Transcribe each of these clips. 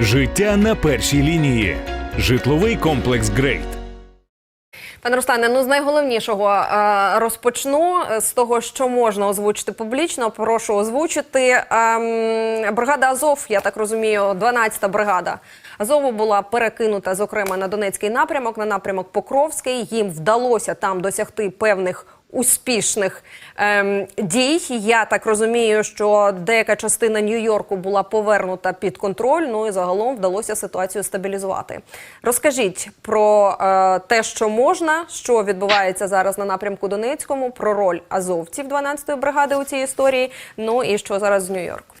Життя на першій лінії. Житловий комплекс Грейт. Пане Руслане, ну з найголовнішого е, розпочну з того, що можна озвучити публічно. Прошу озвучити. Ем, Бригада Азов, я так розумію, 12-та бригада Азову була перекинута, зокрема, на Донецький напрямок, на напрямок Покровський. Їм вдалося там досягти певних. Успішних ем, дій я так розумію, що деяка частина Нью-Йорку була повернута під контроль. Ну і загалом вдалося ситуацію стабілізувати. Розкажіть про е, те, що можна, що відбувається зараз на напрямку Донецькому, про роль азовців 12-ї бригади у цій історії. Ну і що зараз з Нью-Йорку.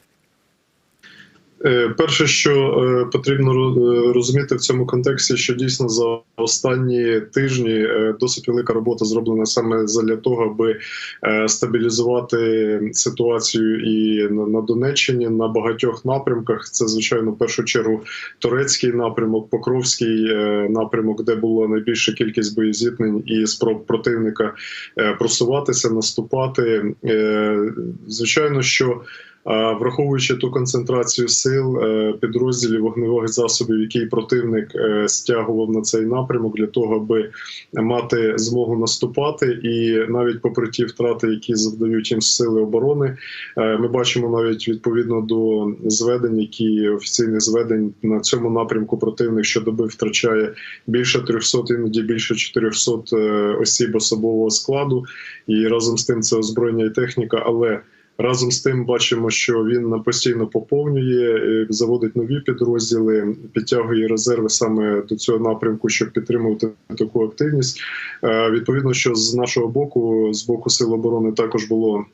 Е, Перше, що е, потрібно е, розуміти в цьому контексті, що дійсно за останні тижні досить велика робота зроблена саме для того, аби стабілізувати ситуацію і на Донеччині на багатьох напрямках. Це звичайно в першу чергу турецький напрямок, Покровський напрямок, де була найбільша кількість боєзіткнень і спроб противника просуватися, наступати. Звичайно, що Враховуючи ту концентрацію сил е, підрозділів вогневих засобів, які противник е, стягував на цей напрямок для того, аби мати змогу наступати, і навіть попри ті втрати, які завдають їм сили оборони, е, ми бачимо навіть відповідно до зведень, які офіційних зведень на цьому напрямку противник щодоби втрачає більше 300, іноді більше 400 е, осіб особового складу, і разом з тим це озброєння і техніка, але Разом з тим бачимо, що він постійно поповнює, е, заводить нові підрозділи, підтягує резерви саме до цього напрямку, щоб підтримувати таку активність. Е, Відповідно, що з нашого боку, з боку сил оборони, також було.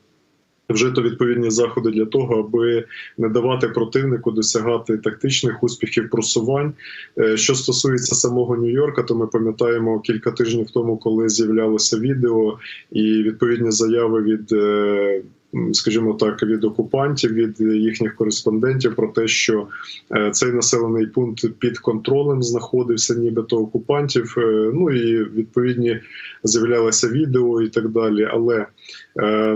Вжито відповідні заходи для того, аби не давати противнику досягати тактичних успіхів просувань. Е, Що стосується самого Нью-Йорка, то ми пам'ятаємо кілька тижнів тому, коли з'являлося відео і відповідні заяви від, скажімо так, від окупантів, від їхніх кореспондентів про те, що е, цей населений пункт під контролем знаходився, нібито окупантів. Е, Ну і відповідні з'являлися відео і так далі. Але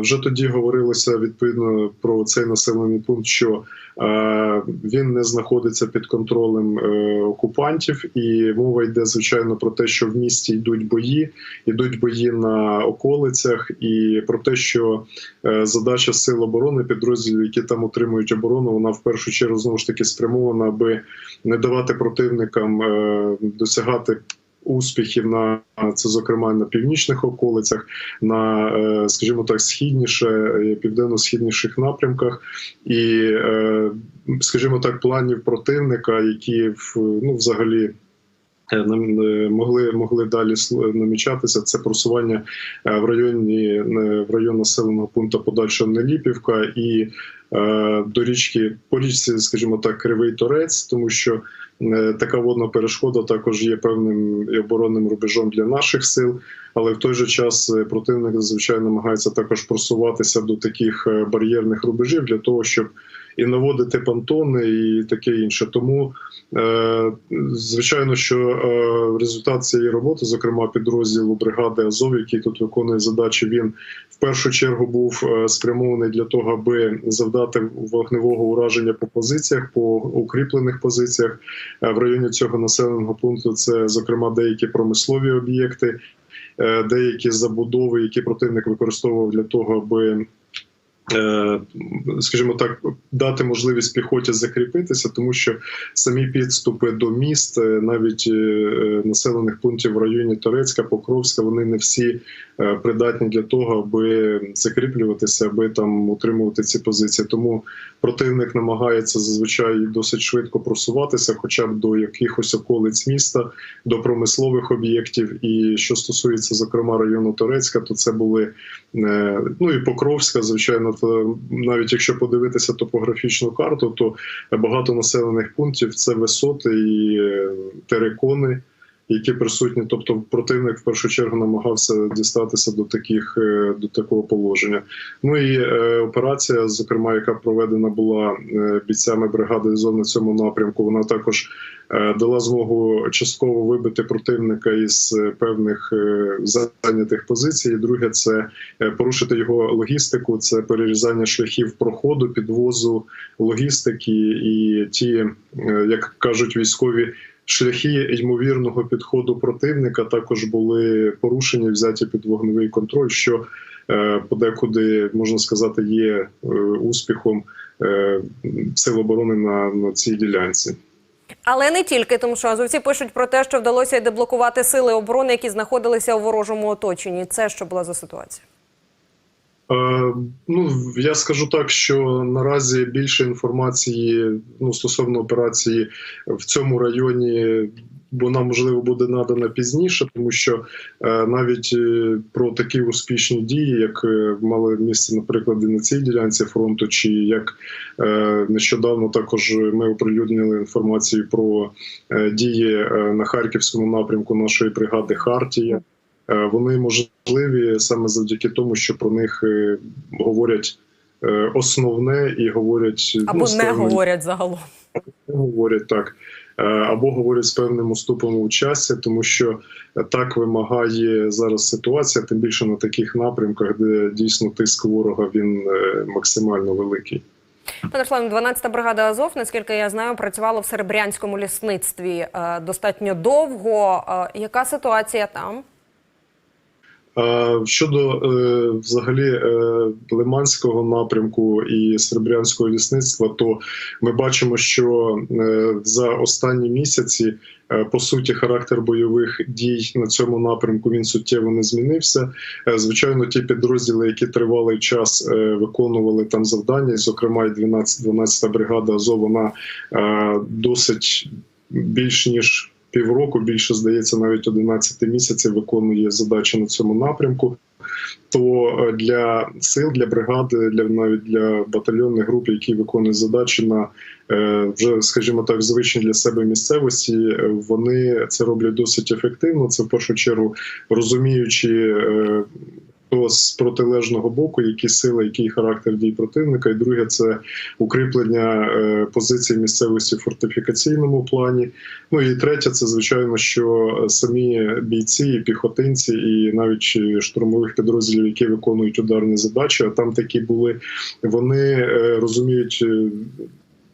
вже тоді говорилося відповідно про цей населений пункт, що е, він не знаходиться під контролем е, окупантів, і мова йде звичайно про те, що в місті йдуть бої, йдуть бої на околицях, і про те, що е, задача сил оборони, підрозділів, які там утримують оборону, вона в першу чергу знову ж таки спрямована, аби не давати противникам е, досягати. Успіхів на це, зокрема, на північних околицях, на, е, скажімо так, східніше, е, південно-східніших напрямках, і, е, скажімо так, планів противника, які ну, взагалі. Могли могли далі намічатися це просування в районі в район населеного пункту подальша Неліпівка і до річки по річці, скажімо так, Кривий Торець, тому що е, така водна перешкода також є певним оборонним рубежом для наших сил. Але в той же час е, противник зазвичай намагається також просуватися до таких е, бар'єрних рубежів для того, щоб і наводити пантони, і таке інше. Тому е, звичайно, що е, результат цієї роботи, зокрема підрозділу бригади Азов, який тут виконує задачі, він в першу чергу був е, спрямований для того, аби завдати вогневого ураження по позиціях, по укріплених позиціях Е, в районі цього населеного пункту. Це зокрема деякі промислові об'єкти, е, деякі забудови, які противник використовував для того, аби е, скажімо так, дати можливість піхоті закріпитися, тому що самі підступи до міст, е, навіть е, е, населених пунктів в районі Торецька, Покровська, вони не всі придатні для того, аби закріплюватися, аби там утримувати ці позиції. Тому противник намагається зазвичай досить швидко просуватися, хоча б до якихось околиць міста, до промислових об'єктів. І що стосується зокрема району Торецька, то це були ну і Покровська, звичайно, то навіть якщо подивитися топографічну карту, то багато населених пунктів це висоти і е, терикони. Які присутні. Тобто, противник в першу чергу намагався дістатися до таких е, до такого положення. Ну і е, операція, зокрема, яка проведена була е, бійцями бригади Азов на цьому напрямку, вона також е, дала змогу частково вибити противника із певних зайнятих позицій. І Друге, це порушити його логістику, це перерізання шляхів проходу, підвозу логістики і ті, як кажуть військові. Шляхи ймовірного підходу противника також були порушені, взяті під вогневий контроль, що е, подекуди можна сказати є е, успіхом е, сил оборони на, на цій ділянці. Але не тільки, тому що азовці пишуть про те, що вдалося й деблокувати сили оборони, які знаходилися у ворожому оточенні. Це що була за ситуація? Е, ну я скажу так, що наразі більше інформації ну стосовно операції в цьому районі. Вона можливо буде надана пізніше, тому що е, навіть е, про такі успішні дії, як е, мали місце, наприклад, і на цій ділянці фронту, чи як е, нещодавно також ми оприлюднили інформацію про е, дії е, на харківському напрямку нашої бригади Хартія. Е, вони можливі саме завдяки тому, що про них е, говорять е, основне і говорять Або ну, не певним- говорять загалом. говорять так, або говорять з певним уступом у часі, тому що так вимагає зараз ситуація, тим більше на таких напрямках, де дійсно тиск ворога він максимально великий. Пане Руслане, 12-та бригада Азов, наскільки я знаю, працювала в серебрянському лісництві достатньо довго. Яка ситуація там? А Щодо е, взагалі е, Лиманського напрямку і Серебрянського лісництва, то ми бачимо, що е, за останні місяці е, по суті характер бойових дій на цьому напрямку він суттєво не змінився. Е, Звичайно, ті підрозділи, які тривалий час е, виконували там завдання, зокрема, і 12 12-та бригада Азов, вона е, досить більш ніж півроку, більше здається, навіть 11 місяців виконує задачі на цьому напрямку. То е, для сил, для бригади, для навіть для батальйонних груп, які виконують задачі на е, вже, скажімо так, звичні для себе місцевості, е, вони це роблять досить ефективно. Це в першу чергу розуміючи. Е, Хто з протилежного боку, які сили, який характер дій противника, і друге це укріплення е, позицій місцевості в фортифікаційному плані. Ну і третє, це звичайно, що самі бійці, і піхотинці, і навіть штурмових підрозділів, які виконують ударні задачі, а там такі були, вони е, розуміють.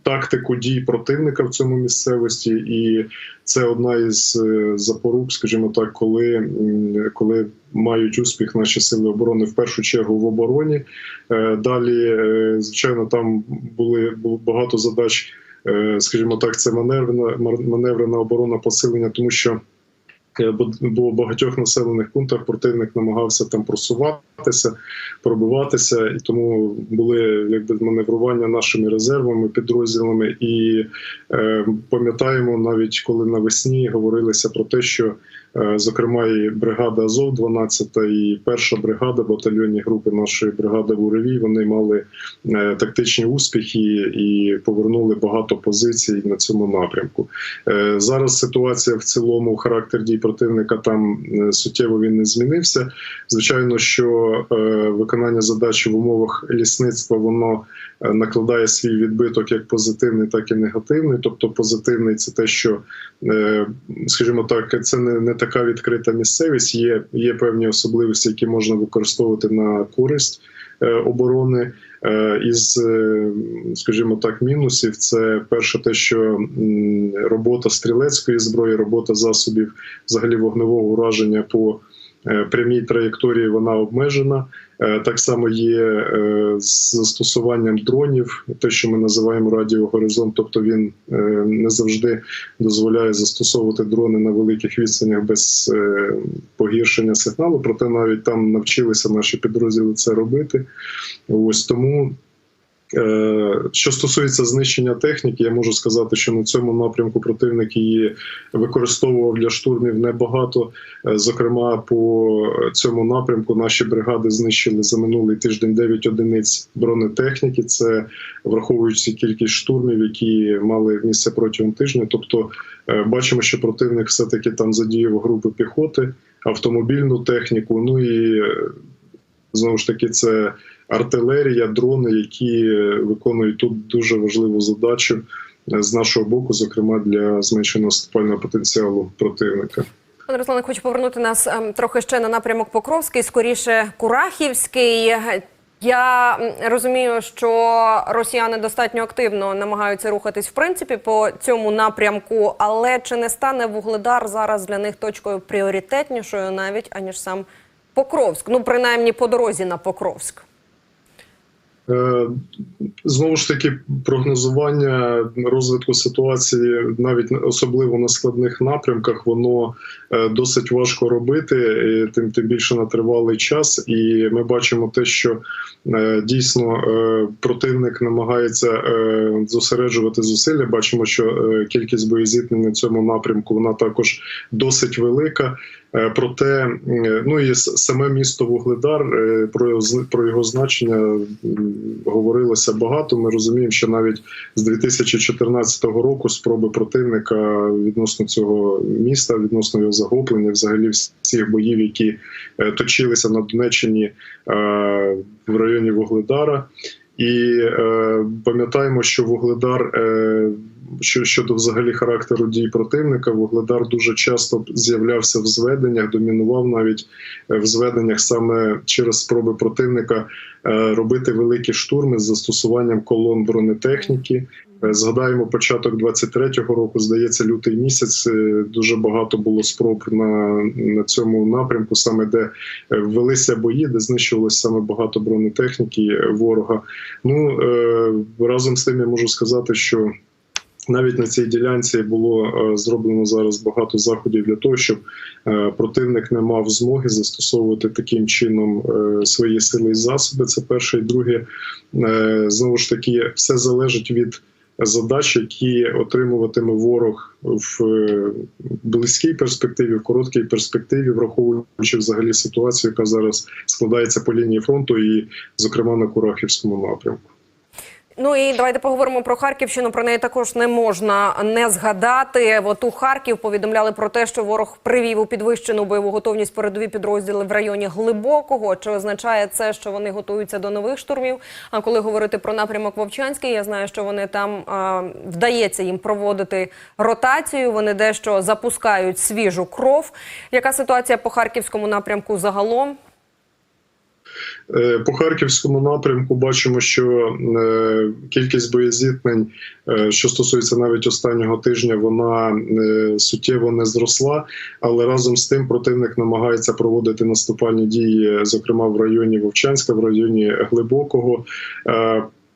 Тактику дій противника в цьому місцевості, і це одна із е, запорук, скажімо так, коли, коли мають успіх наші сили оборони в першу чергу в обороні. Е, Далі, е, звичайно, там були багато задач, скажімо так, це маневрена маневрена оборона посилення, тому що. Е, бо- в багатьох населених пунктах противник намагався там просуватися, пробиватися, і тому були якби маневрування нашими резервами, підрозділами. І е, пам'ятаємо, навіть коли навесні говорилося про те, що е, зокрема і бригада Азов, 12 і перша бригада, батальйонні групи нашої бригади в вони мали е, тактичні успіхи і повернули багато позицій на цьому напрямку. Е, Зараз ситуація в цілому, характер дій противника там е, суттєво він не змінився. Звичайно, що е, виконання задачі в умовах лісництва воно е, накладає свій відбиток як позитивний, так і негативний. Тобто, позитивний це те, що, скажімо так, це не, не така відкрита місцевість. Є, є певні особливості, які можна використовувати на користь оборони. Е, Із, е, скажімо так, мінусів це перше, те, що робота стрілецької зброї, робота засобів взагалі вогневого ураження по е, прямій траєкторії вона обмежена. Е, Так само є е, з застосуванням дронів, те, що ми називаємо радіогоризонт, тобто він е, не завжди дозволяє застосовувати дрони на великих відстанях без е, погіршення сигналу. Проте навіть там навчилися наші підрозділи це робити. Ось тому. Е, Що стосується знищення техніки, я можу сказати, що на цьому напрямку противник її використовував для штурмів небагато. Е, Зокрема, по цьому напрямку наші бригади знищили за минулий тиждень 9 одиниць бронетехніки. Це враховуючи кількість штурмів, які мали місце протягом тижня. Тобто, е, бачимо, що противник все таки там задіяв групи піхоти, автомобільну техніку. Ну і знову ж таки, це артилерія, дрони, які виконують тут дуже важливу задачу е, з нашого боку, зокрема для зменшення наступального потенціалу противника. Пане Руслане, хочу повернути нас ем, трохи ще на напрямок Покровський, скоріше Курахівський. Я розумію, що росіяни достатньо активно намагаються рухатись в принципі по цьому напрямку, але чи не стане Вугледар зараз для них точкою пріоритетнішою навіть аніж сам Покровськ? Ну принаймні по дорозі на Покровськ. Е, Знову ж таки, прогнозування розвитку ситуації, навіть особливо на складних напрямках, воно е, досить важко робити, тим тим більше на тривалий час. І ми бачимо те, що е, дійсно противник намагається зосереджувати зусилля. Бачимо, що кількість боєзіткнень на цьому напрямку вона також досить велика. Е, Проте, ну і саме місто Вугледар е, про його про його значення говорилося багато. Ми розуміємо, що навіть з 2014 року спроби противника відносно цього міста, відносно його захоплення, взагалі всіх боїв, які е, точилися на Донеччині в районі Вугледара. І е, пам'ятаємо, що Вугледар е, що щодо взагалі характеру дій противника, Вугледар дуже часто з'являвся в зведеннях, домінував навіть е, в зведеннях саме через спроби противника е, робити великі штурми з застосуванням колон бронетехніки. Е, Згадаємо початок 23-го року, здається, лютий місяць. е, Дуже багато було спроб на, на цьому напрямку, саме де е, велися бої, де знищувалося саме багато бронетехніки ворога. Ну разом з тим я можу сказати, що навіть на цій ділянці було зроблено зараз багато заходів для того, щоб противник не мав змоги застосовувати таким чином свої сили і засоби. Це перше і друге. Знову ж таки, все залежить від задач, які отримуватиме ворог в е, близькій перспективі, в короткій перспективі, враховуючи взагалі ситуацію, яка зараз складається по лінії фронту, і, зокрема, на Курахівському напрямку. Ну і давайте поговоримо про Харківщину. Про неї також не можна не згадати. От у Харків повідомляли про те, що ворог привів у підвищену бойову готовність передові підрозділи в районі глибокого. Чи означає це, що вони готуються до нових штурмів? А коли говорити про напрямок Вовчанський, я знаю, що вони там а, вдається їм проводити ротацію. Вони дещо запускають свіжу кров. Яка ситуація по харківському напрямку загалом? Е, По харківському напрямку бачимо, що е, кількість боєзіткнень, е, що стосується навіть останнього тижня, вона суттєво не зросла. Але разом з тим противник намагається проводити наступальні дії, зокрема в районі Вовчанська, в районі Глибокого.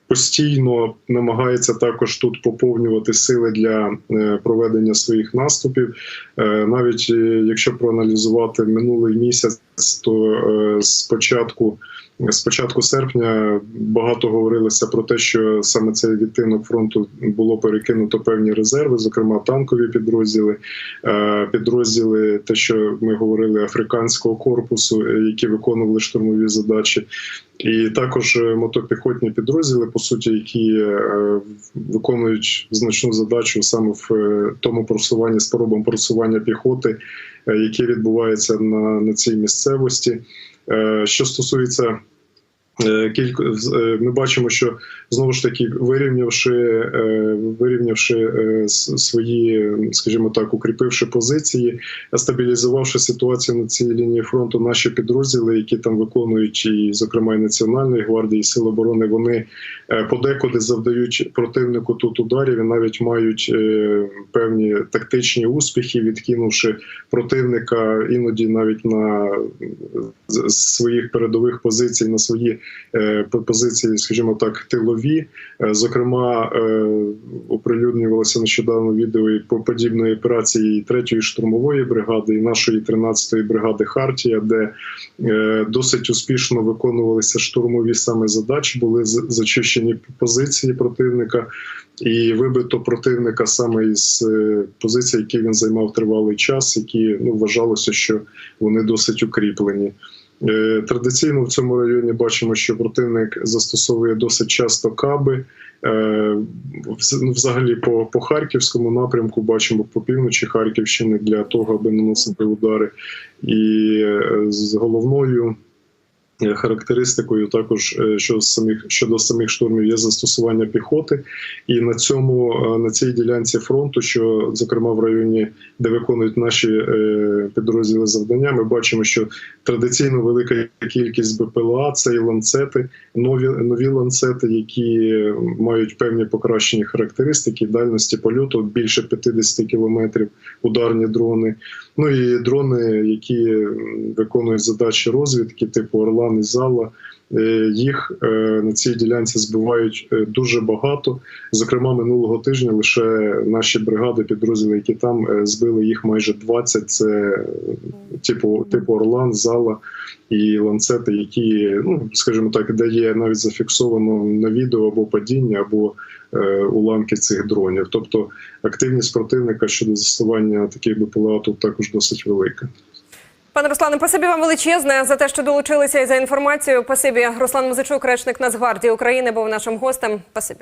Постійно намагається також тут поповнювати сили для е, проведення своїх наступів. Е, Навіть е, якщо проаналізувати минулий місяць, то спочатку з початку серпня багато говорилося про те, що саме цей відтинок фронту було перекинуто певні резерви, зокрема танкові підрозділи, підрозділи, те, що ми говорили, африканського корпусу, які виконували штурмові задачі, і також е, мотопіхотні підрозділи, по суті, які е, виконують значну задачу саме в е, тому просуванні спробам просування піхоти, яке які відбуваються на, на цій місцевості. Що стосується е, кілька, е, ми бачимо, що знову ж таки вирівнявши, е, вирівнявши свої, скажімо так, укріпивши позиції, стабілізувавши ситуацію на цій лінії фронту, наші підрозділи, які там виконують, і зокрема і Національної гвардії, і Сил оборони, вони подекуди завдають противнику тут ударів і навіть мають певні тактичні успіхи, відкинувши противника іноді навіть на своїх передових позицій на свої позиції, скажімо так, тилові. Е, Зокрема, е, оприлюднювалося нещодавно відео і по подібної операції 3-ї штурмової бригади, і нашої 13-ї бригади Хартія, де е, досить успішно виконувалися штурмові саме задачі, були зачищені позиції противника і вибито противника саме із е, позицій, які він займав тривалий час, які ну вважалося, що вони досить укріплені. Е, Традиційно в цьому районі бачимо, що противник застосовує досить часто каби. Е, ну, Взагалі по, по харківському напрямку бачимо по півночі Харківщини для того, аби наносити удари. І е, з головною характеристикою також е, що самих щодо самих штурмів є застосування піхоти. І на цьому е, на цій ділянці фронту, що зокрема в районі, де виконують наші е, підрозділи завдання, ми бачимо, що традиційно велика кількість БПЛА це і ланцети, нові нові ланцети, які мають певні покращені характеристики, дальності польоту більше 50 кілометрів, ударні дрони. Ну і дрони, які виконують задачі розвідки, типу Орлан і Зала. Е, Їх е, на цій ділянці збивають е, дуже багато. Зокрема, минулого тижня лише наші бригади, підрозділи, які там збили їх майже 20. Це типу, типу Орлан, Зала і ланцети, які, ну скажімо так, де є навіть зафіксовано на відео або падіння, або е, уламки цих дронів. Тобто активність противника щодо застосування таких БПЛА тут також досить велика. Пане Руслане, спасибі вам величезне за те, що долучилися і за інформацію. Спасибі. Руслан Музичук, речник Нацгвардії України, був нашим гостем. Спасибі.